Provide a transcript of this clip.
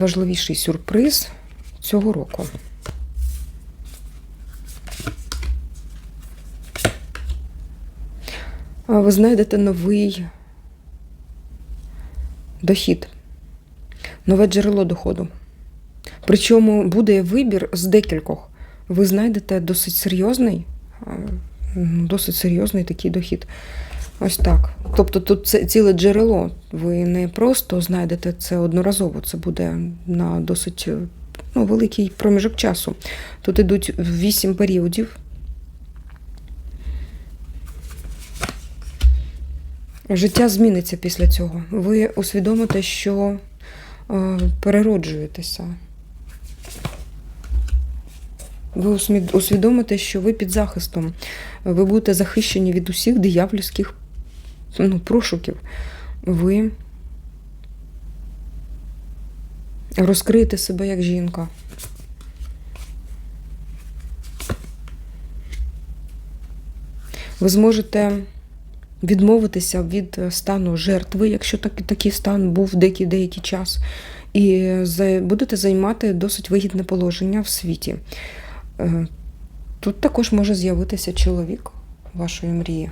Важливіший сюрприз цього року. Ви знайдете новий дохід, нове джерело доходу. Причому буде вибір з декількох. Ви знайдете досить серйозний, досить серйозний такий дохід. Ось так. Тобто тут це ціле джерело. Ви не просто знайдете це одноразово, це буде на досить е, ну, великий проміжок часу. Тут ідуть вісім періодів. Життя зміниться після цього. Ви усвідомите, що е, перероджуєтеся. Ви усвідомите, що ви під захистом. Ви будете захищені від усіх диявольських ну, прошуків. Ви розкриєте себе як жінка. Ви зможете відмовитися від стану жертви, якщо так, такий стан був деякий, деякий час, і будете займати досить вигідне положення в світі. Е, Тут також може з'явитися чоловік вашої мрії.